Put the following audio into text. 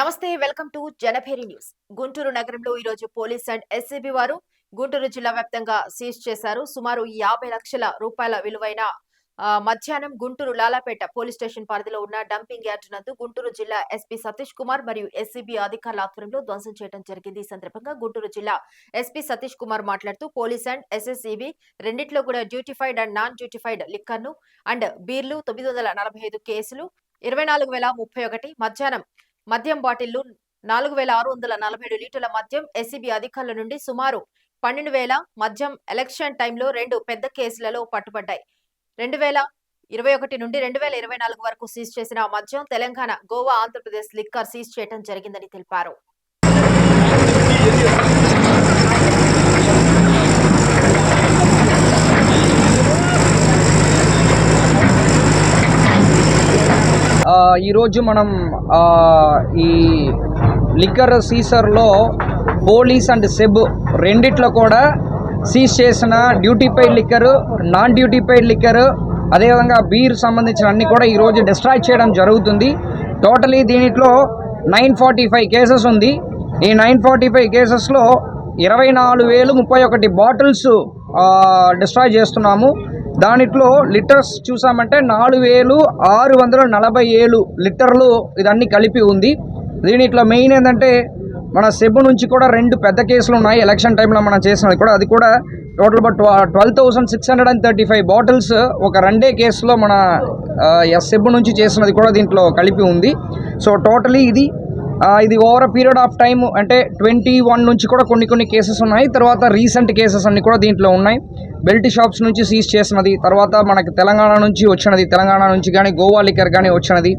నమస్తే welcome to Janabheri news. Guntur నగరంలో ఈ రోజు పోలీస్ అండ్ ఎస్సీబీ వారు గుంటూరు జిల్లా వ్యాప్తంగా సీజ్ చేశారు. సుమారు యాభై లక్షల రూపాయల విలువైన మధ్యాహ్నం గుంటూరు లాలాపేట పోలీస్ స్టేషన్ పరిధిలో ఉన్న డంపింగ్ యార్డ్ నందు గుంటూరు జిల్లా ఎస్పీ సతీష్ కుమార్ మరియు ఎస్సీబీ అధికారుల ఆధ్వర్యంలో ధ్వంసం చేయడం జరిగింది. ఈ సందర్భంగా గుంటూరు జిల్లా ఎస్పీ సతీష్ కుమార్ మాట్లాడుతూ పోలీస్ అండ్ ఎస్ఎస్ఈబీ రెండిట్లో కూడా duty paid and non duty paid లిక్కర్ను and బీర్లు తొమ్మిది వందల నలభై ఐదు కేసులు ఇరవై నాలుగు వేల ముప్పై ఒకటి మధ్యాహ్నం మద్యం బాటిళ్ళు నాలుగు వేల ఆరు వందల నలభై ఏడు లీటర్ల మద్యం ఎస్సీబీ అధికారుల నుండి సుమారు పన్నెండు వేల మద్యం ఎలక్షన్ టైంలో రెండు పెద్ద కేసులలో పట్టుబడ్డాయి. రెండు వేల ఇరవై ఒకటి నుండి రెండు వేల ఇరవై నాలుగు వరకు సీజ్ చేసిన మద్యం తెలంగాణ గోవా ఆంధ్రప్రదేశ్ లిక్కర్ సీజ్ చేయడం జరిగిందని తెలిపారు. ఈరోజు మనం ఈ లిక్కర్ సీసర్లో పోలీస్ అండ్ సెబ్ రెండిట్లో కూడా సీజ్ చేసిన duty paid liquor non duty paid liquor అదేవిధంగా బీర్ సంబంధించిన అన్ని కూడా ఈరోజు డిస్ట్రాయ్ చేయడం జరుగుతుంది. టోటలీ దీనిట్లో నైన్ ఫార్టీ ఫైవ్ కేసెస్ ఉంది. ఈ నైన్ ఫార్టీ ఫైవ్ కేసెస్లో ఇరవై నాలుగు వేలు ముప్పై ఒకటి బాటిల్స్ డిస్ట్రాయ్ చేస్తున్నాము. దానిట్లో లిటర్స్ చూసామంటే నాలుగు వేలు ఆరు వందల నలభై ఏడు లిటర్లు ఇదన్నీ కలిపి ఉంది. దీనిట్లో మెయిన్ ఏంటంటే మన సెబ్ నుంచి కూడా రెండు పెద్ద కేసులు ఉన్నాయి. ఎలక్షన్ టైంలో మనం చేసినది కూడా. అది కూడా total but twelve thousand six hundred and thirty five bottles ఒక రెండే కేసులో మన ఎస్ సెబ్ నుంచి చేసినది కూడా దీంట్లో కలిపి ఉంది. సో టోటలీ ఇది ఇది ఓవర్ పీరియడ్ ఆఫ్ టైం అంటే ట్వంటీ వన్ నుంచి కూడా కొన్ని కొన్ని కేసెస్ ఉన్నాయి. తర్వాత రీసెంట్ కేసెస్ అన్ని కూడా దీంట్లో ఉన్నాయి. బెల్ట్ షాప్స్ నుంచి సీజ్ చేసినది తర్వాత మనకి తెలంగాణ నుంచి వచ్చినది తెలంగాణ నుంచి కానీ గోవా లిక్కర్ కానీ వచ్చినది.